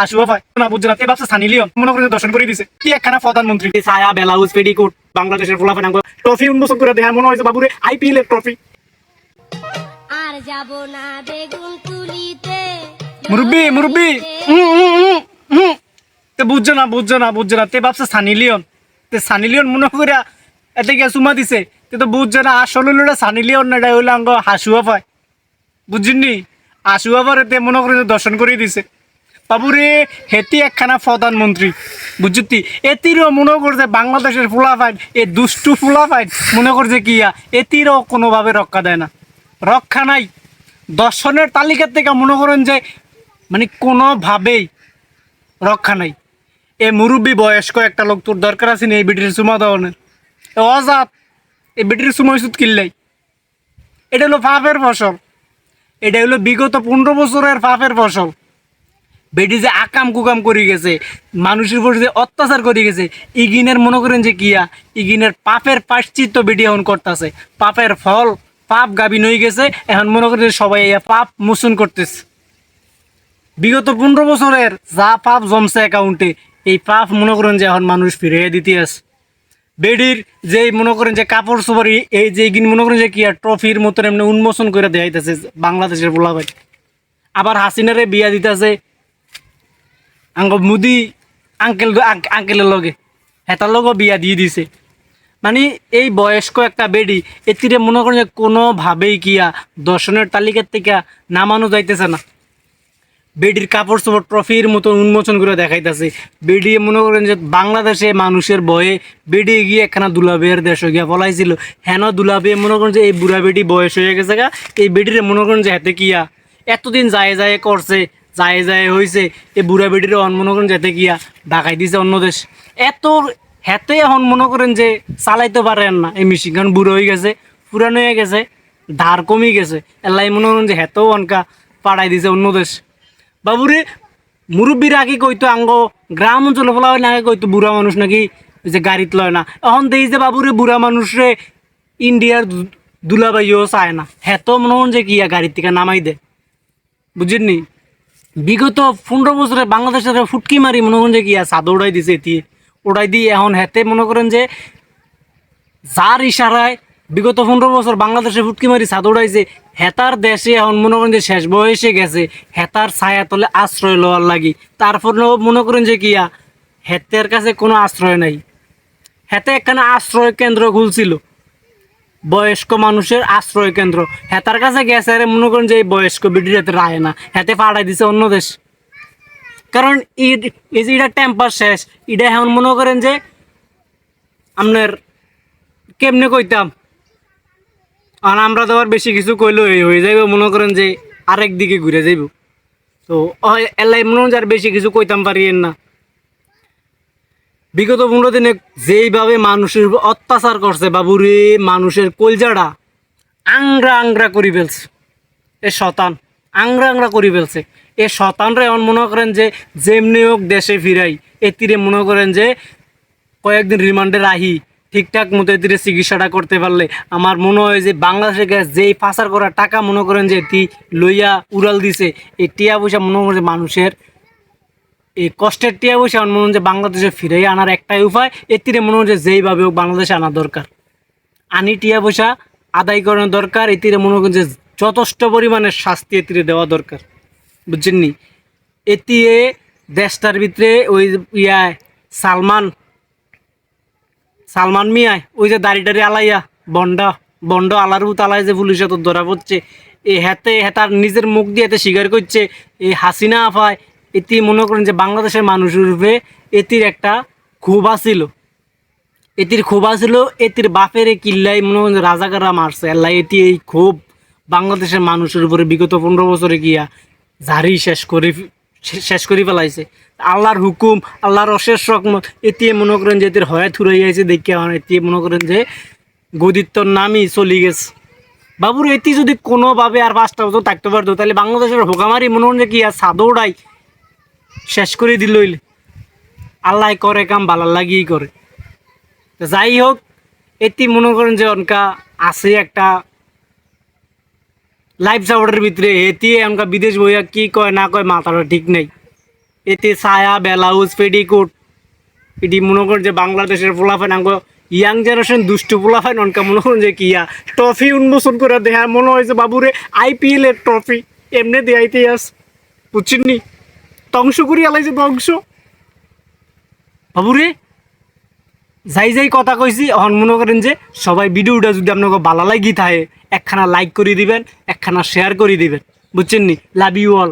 হাসুয়া পায়। না বুঝছে না তে ভাবছে সানি লিওন। মনে করে দর্শন করে দিছে। কি একখানা প্রধানমন্ত্রী। ছায়া বেলাউজ পেডিকোট বাংলাদেশের ফলাফল ট্রফি উন্মোচন করে দেখার মনে হয়েছে বাবুরে আইপিএল এর ট্রফি। আর যাব না বেগুন তুলিতে মুরব্বি মুরব্বি। তে বুঝছ না বুঝছ না বুঝছ না। তে ভাবছে সানি লিওন। তে সানি লিওন মনে করে এতে গিয়ে সুমা দিছে। তে তো বুঝছ না আসলে হলো সানি লিওন না এটা হইল আঙ্গ হাসুয়া পায়। বুঝিনি হাসুয়া পারে তে মনে করে দর্শন করে দিছে। বাবুরে, হেতি একখানা প্রধানমন্ত্রী। বুঝতি এতিরও মনে করছে বাংলাদেশের ফুলা ফাইন এ দুষ্টু ফুলা ফাইন মনে করছে কি ইয়া? এতিরও কোনোভাবে রক্ষা দেয় না। রক্ষা নাই। দর্শনের তালিকা থেকে মনে করেন যে মানে কোনোভাবেই রক্ষা নাই। এ মুরব্বী বয়স্ক একটা লোক, তোর দরকার আছে এই বিটির সুমা ধরনের এ অজাত এই বিটির সুময় সুদ কিনলাই। এটা হলো পাপের ফসল। এটা হলো বিগত পনেরো বছরের পাপের ফসল। বেটি যে আকাম কুকাম করে গেছে, মানুষের উপর যে অত্যাচার করে গেছে, ইগিনের মনে করেন যে কিয়া, ইগিনের পাপের পাশ্চিত্য বেটি এখন করতেছে, পাপের ফল, পাপ গাবিন নই গেছে, এখন মনে করেন সবাই পাপ মোচন করতেছে। বিগত পনেরো বছরের যা পাপ জমছে অ্যাকাউন্টে এই পাপ মনে করেন যে এখন মানুষ ফিরিয়ে দিতে আছে। বেডির যে মনে করেন যে কাপড় চোপড় এই- যে এগিন মনে করেন যে কি আর ট্রফির মতন এমনি উন্মোচন করে দেখাইতেছে বাংলাদেশের বলা পোলাভাই আবার হাসিনারে বিয়া দিতেছে আঙ্গ মুদি আঙ্কেল আঙ্কেলের লগে। হেতার লগও বিয়া দিয়ে দিছে। মানে এই বয়স্ক একটা বেডি, এতিরে মনে করেন যে কোনোভাবেই কিয়া দর্শনের তালিকার থেকে নামানো যাইতেছে না। বেডির কাপড় চোপড় ট্রফির মতো উন্মোচন করে দেখাইতেছে। বেডি মনে করেন যে বাংলাদেশে মানুষের বয়ে বেডি গিয়ে একখানা দুলাবের দেশ গিয়া পলাইছিল হেন দুলাবে মনে করেন যে এই বুড়া বেডি বয়স হয়ে গেছে গা, এই বেডিরে মনে করেন যে হাতে কিয়া এতদিন যায় যায় করছে যায় যায় হয়েছে এই বুড়া বেডিরে অন মনে করেন যেতে গিয়া ঢাকাই দিছে অন্য দেশ। এত হেতে এখন মনে করেন যে চালাইতে পারেন না। এই মেশিন কারণ বুড়ো হয়ে গেছে, পুরানো হয়ে গেছে, ধার কমে গেছে। এলাই মনে করেন যে হেতেও অনকা পাড়াই দিছে অন্য দেশ। বাবুরে, মুরব্বীর আগে কইতো, আঙ্গ গ্রাম অঞ্চলে ফলা হয় আগে কইতো বুড়া মানুষ নাকি যে গাড়িত লয় না। এখন দেখি যে বাবুরে বুড়া মানুষরে ইন্ডিয়ার দুলাবাইও চায় না। হেতো মনে হন যে কি গাড়ির থেকে নামাই দে বুঝিনি বিগত পনেরো বছরে বাংলাদেশের ফুটকি মারি মনে করেন যে ইয়া চাঁদ উড়াই দিছে এটি? উড়াই দিয়ে এখন হেতে মনে করেন যে যার ইশারায় বিগত পনেরো বছর বাংলাদেশে ফুটকি মারি ছাদ উড়াইছে হেতার দেশে এখন মনে করেন যে শেষ বয়সে গেছে হেতার ছায়া তলে আশ্রয় লওয়ার লাগি। তারপরেও মনে করেন যে কিয়া হেতের কাছে কোনো আশ্রয় নাই। হেতে একখানে আশ্রয় কেন্দ্র খুলছিল। বয়স্ক মানুষের আশ্রয় কেন্দ্র। হেতার কাছে গেছে আরে মনে করেন যে এই বয়স্ক হাতে রায় না। হেতে পাঠাই দিছে অন্য দেশ। কারণ ঈদ, এই যে এটা টেম্পার শেষ এটা এখন মনে করেন যে আপনার কেমনে কইতাম? আর আমরা তো আবার বেশি কিছু কইলো, এই হয়ে যাইব, মনে করেন যে আরেক দিকে ঘুরে যাইব। তো এলাই মনে হয় আর বেশি কিছু কইতাম পারিয়েন না। বিগত পনেরো দিনে যেইভাবে মানুষের অত্যাচার করছে বাবুরে, মানুষের কলজাটা আংরা আংরা করি ফেলছে। এ শতান, আংরা আংরা করি ফেলছে। এ শতানরা এমন মনে করেন যে যেমনি হোক দেশে ফিরাই। এ তীরে মনে করেন যে কয়েকদিন রিমান্ডে রাহি। ঠিকঠাক মতো এদের চিকিৎসাটা করতে পারলে। আমার মনে হয় যে বাংলাদেশে গ্যাস যেই পাচার করা টাকা মনে করেন যে এটি লইয়া উড়াল দিছে এই টিয়া পয়সা মনে করেন মানুষের এই কষ্টের টিয়া পয়সা আমার মনে যে বাংলাদেশে ফিরে আনার একটাই উপায় এটিরে মনে হয় যে যেইভাবে হোক বাংলাদেশে আনা দরকার। আনি টিয়া বসা আদায় করানো দরকার এটিরে মনে করেন যে যথেষ্ট পরিমাণে শাস্তি এটিরে দেওয়া দরকার। বুঝছেন নি? এটিয়ে দেশটার ভিতরে ওই ইয়ায় সালমান সালমান মিয়ায় ওই যে দাড়ি টাড়ি আলাইয়া বন্ডা, বন্ড আলার আলাই যে পুলিশে তো ধরা পড়ছে এই হেতে, হেতার নিজের মুখ দিয়ে স্বীকার করছে এই হাসিনা আফায় এটি মনে করেন যে বাংলাদেশের মানুষের রূপে এটির একটা ক্ষোভ আছিল এটির ক্ষোভ আছিল এটির বাপের কিল্লাই মনে করেন রাজাকাররা মারছে। আল্লাহ, এটি এই ক্ষোভ বাংলাদেশের মানুষের উপরে বিগত পনেরো বছরে গিয়া ঝাড়ি শেষ করে শেষ করে ফেলাইছে। আল্লাহর হুকুম, আল্লাহর অশেষ রকমত এটি মনে করেন যে এটির হয়ে থুরাই আইছে, দেখে এটি মনে করেন যে গদিত্বর নামই চলি গেছে। বাবুর, এটি যদি কোনোভাবে আর পাঁচটা বছর থাকতে পারতো, তাহলে বাংলাদেশের হোকামারি মনে করেন যে কি আর সাদৌড়াই শেষ করে দিল আল্লাহ করে কাম ভালো লাগিয়েই করে। তো যাই হোক, এটি মনে করেন যে অনকা আছে একটা লাইফ সাপোর্টের ভিতরে। এটি এমকা বিদেশ বইয়া কি কয়, না কয়, মাথাটা ঠিক নেই। এতে ছায়া, ব্লাউজ পেডিকোট এটি মনে করেন যে বাংলাদেশের পোলাফান আঙ্গ ইয়াং জেনারেশন দুষ্টু পোলাফান, অনকা মনে করেন যে কিয়া ট্রফি উন্মোচন করে দেখা মনে হয় যে বাবুরে আইপিএল এর ট্রফি। এমনি দেয়াইতে আস। বুঝছেন ধ্বংস করি আলাইছে ধ্বংস। বাবুরে, যাই যাই কথা কইছি, এখন মনে করেন যে সবাই ভিডিওটা যদি আপনাকে ভালো লাগি থাকে, একখানা লাইক করে দিবেন, একখানা শেয়ার করে দিবেন। বুঝছেন নি? Love you all